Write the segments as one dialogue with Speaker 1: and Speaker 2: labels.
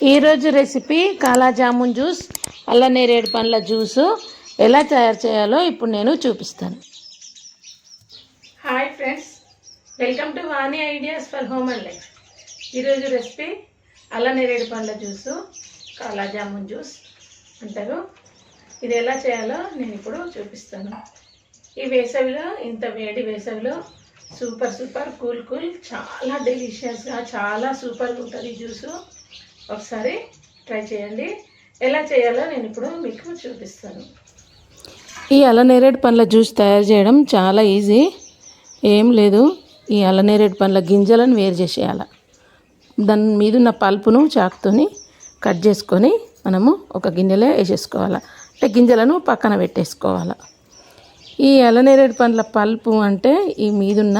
Speaker 1: ఈరోజు రెసిపీ కాలా జామున్ జ్యూస్ అల్లనేరేడు పండ్ల జ్యూసు ఎలా తయారు చేయాలో ఇప్పుడు నేను చూపిస్తాను. Hi friends welcome to Vani ideas for home and life ఈరోజు రెసిపీ అల్లనేరేడు పండ్ల జ్యూసు కాలాజామున్ జ్యూస్ అంటారు. ఇది ఎలా చేయాలో నేను ఇప్పుడు చూపిస్తాను. ఈ వేసవిలో ఇంత వేడి వేసవిలో సూపర్ సూపర్ కూల్ కూల్ చాలా డెలిషియస్గా చాలా సూపర్గా ఉంటుంది జ్యూసు ఒకసారి ట్రై చేయండి. ఎలా చేయాలో నేను ఇప్పుడు మీకు చూపిస్తాను. ఈ అలనేరేడు పండ్ల జ్యూస్ తయారు చేయడం చాలా ఈజీ. ఏం లేదు ఈ అలనేరేడు పండ్ల గింజలను వేరు చేసేయాలి. దాని మీద ఉన్న పల్పును చాకుతోని కట్ చేసుకొని మనము ఒక గిన్నెలో వేసేసుకోవాలి. అంటే గింజలను పక్కన పెట్టేసుకోవాలి. ఈ అలనేరేడు పండ్ల పల్పు అంటే ఈ మీదున్న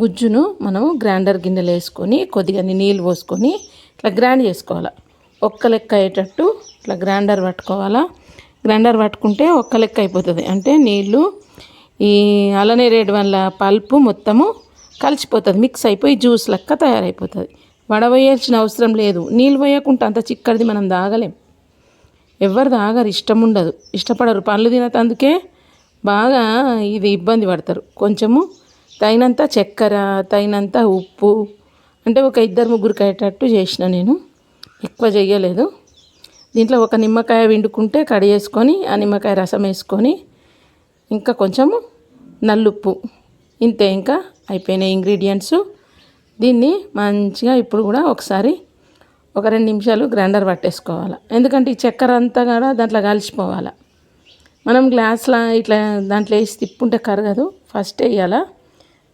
Speaker 1: గుజ్జును మనము గ్రైండర్ గిన్నెలో వేసుకొని కొద్దిగా నీళ్ళు పోసుకొని ఇట్లా గ్రైండ్ చేసుకోవాలా. ఒక్క లెక్క అయ్యేటట్టు ఇట్లా గ్రైండర్ పట్టుకోవాలా. గ్రైండర్ పట్టుకుంటే ఒక్క లెక్క అయిపోతుంది. అంటే నీళ్ళు ఈ అలనేరేడు వల్ల పల్పు మొత్తము కలిసిపోతుంది. మిక్స్ అయిపోయి జ్యూస్ లెక్క తయారైపోతుంది. వడవేయాల్సిన అవసరం లేదు. నీళ్ళు పోయకుండా అంత చిక్కడిది మనం తాగలేం. ఎవరు తాగరు. ఇష్టం ఉండదు. ఇష్టపడరు. పండ్లు తినతందుకే బాగా ఇది ఇబ్బంది పడతారు. కొంచెము తగినంత చక్కెర తగినంత ఉప్పు అంటే ఒక ఇద్దరు ముగ్గురికి అయ్యేటట్టు చేసిన నేను. ఎక్కువ చేయలేదు దీంట్లో ఒక నిమ్మకాయ వండుకుంటే కడిగేసుకొని ఆ నిమ్మకాయ రసం వేసుకొని ఇంకా కొంచెము నల్లుప్పు. ఇంతే ఇంకా అయిపోయినాయి ఇంగ్రీడియంట్స్. దీన్ని మంచిగా ఇప్పుడు కూడా ఒకసారి ఒక రెండు నిమిషాలు గ్రైండర్ పట్టేసుకోవాలి. ఎందుకంటే ఈ చక్కెర అంతా కూడా దాంట్లో కలిసిపోవాలి. మనం గ్లాస్లో ఇట్లా దాంట్లో వేసి తిప్పుంటే కరగదు. ఫస్ట్ వేయాలా.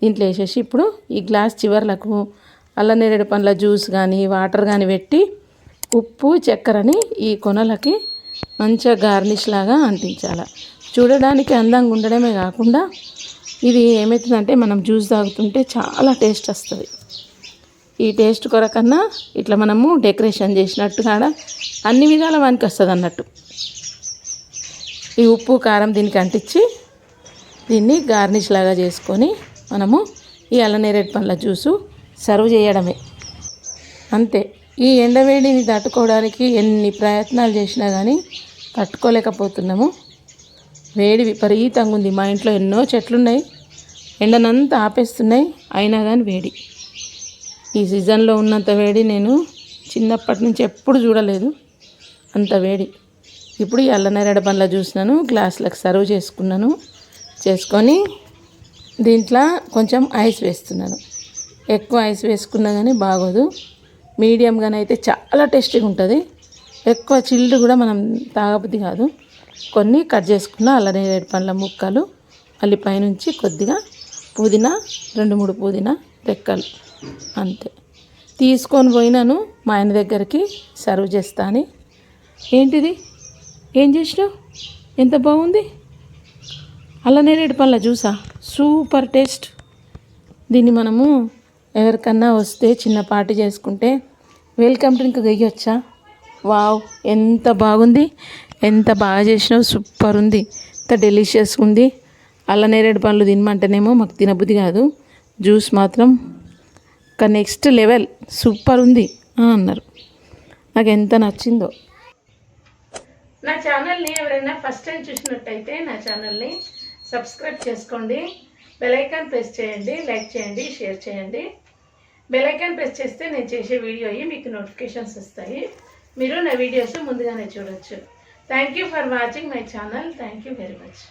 Speaker 1: దీంట్లో వేసేసి ఇప్పుడు ఈ గ్లాస్ చివర్లకు అల్లనేరేడు పండ్ల జ్యూస్ కానీ వాటర్ కానీ పెట్టి ఉప్పు చక్కెరని ఈ కొనలకి మంచిగా గార్నిష్ లాగా అంటించాలి. చూడడానికి అందంగా ఉండడమే కాకుండా ఇది ఏమవుతుందంటే మనం జ్యూస్ తాగుతుంటే చాలా టేస్ట్ వస్తుంది. ఈ టేస్ట్ కొరకన్నా ఇట్లా మనము డెకరేషన్ చేసినట్టు కాడ అన్ని విధాల వానికి వస్తుంది అన్నట్టు. ఈ ఉప్పు కారం దీనికి అంటించి దీన్ని గార్నిష్ లాగా చేసుకొని మనము ఈ అల్లనేరేడు పండ్ల జ్యూసు సర్వ్ చేయడమే. అంతే. ఈ ఎండవేడిని తట్టుకోవడానికి ఎన్ని ప్రయత్నాలు చేసినా కానీ తట్టుకోలేకపోతున్నాము. వేడి విపరీతంగా ఉంది. మా ఇంట్లో ఎన్నో చెట్లు ఉన్నాయి ఎండనంతా ఆపేస్తున్నాయి. అయినా కానీ వేడి. ఈ సీజన్లో ఉన్నంత వేడి నేను చిన్నప్పటి నుంచి ఎప్పుడు చూడలేదు. అంత వేడి. ఇప్పుడు ఈ అల్లనేరేడు పండ్ల చూసినాను గ్లాసులకు సర్వ్ చేసుకున్నాను. చేసుకొని దీంట్లో కొంచెం ఐస్ వేస్తున్నాను. ఎక్కువ ఐస్ వేసుకున్నా కానీ బాగోదు. మీడియంగానే అయితే చాలా టేస్టీగా ఉంటుంది. ఎక్కువ చిల్డ్ కూడా మనం తాగబుద్ది కాదు. కొన్ని కట్ చేసుకున్న అల్లనేరేడు పండ్ల ముక్కలు మళ్ళీ పైనుంచి కొద్దిగా పుదీనా రెండు మూడు పుదీనా రెక్కలు అంతే. తీసుకొని పోయినాను మా ఆయన దగ్గరికి సర్వ్ చేస్తాను ఏంటిది? ఏం చేసినావు? ఎంత బాగుంది? అల్లనేరేడు పళ్ళ జ్యూసా? Super taste. దీన్ని మనము ఎవరికన్నా వస్తే చిన్న పార్టీ చేసుకుంటే వెల్కమ్ డ్రింక్ గయ్యొచ్చా? వావ్ ఎంత బాగుంది. ఎంత బాగా చేసినావు సూపర్ ఉంది ఎంత డెలిషియస్ ఉంది. అల్లనేరేడు పండ్లు తినమంటేనేమో మాకు తినబుద్ధి కాదు. జ్యూస్ మాత్రం. ఒక నెక్స్ట్ లెవెల్ సూపర్ ఉంది అన్నారు. నాకు ఎంత నచ్చిందో. నా ఛానల్ని ఎవరైనా ఫస్ట్ టైం చూసినట్టయితే నా ఛానల్ని సబ్స్క్రైబ్ చేసుకోండి. బెలైకాన్ ప్రెస్ చేయండి లైక్ చేయండి షేర్ చేయండి. బెలైకాన్ ప్రెస్ చేస్తే నేను చేసే వీడియో అయ్యి మీకు నోటిఫికేషన్స్ వస్తాయి. మీరు నా వీడియోస్ ముందుగానే చూడొచ్చు. Thank you for watching my channel thank you very much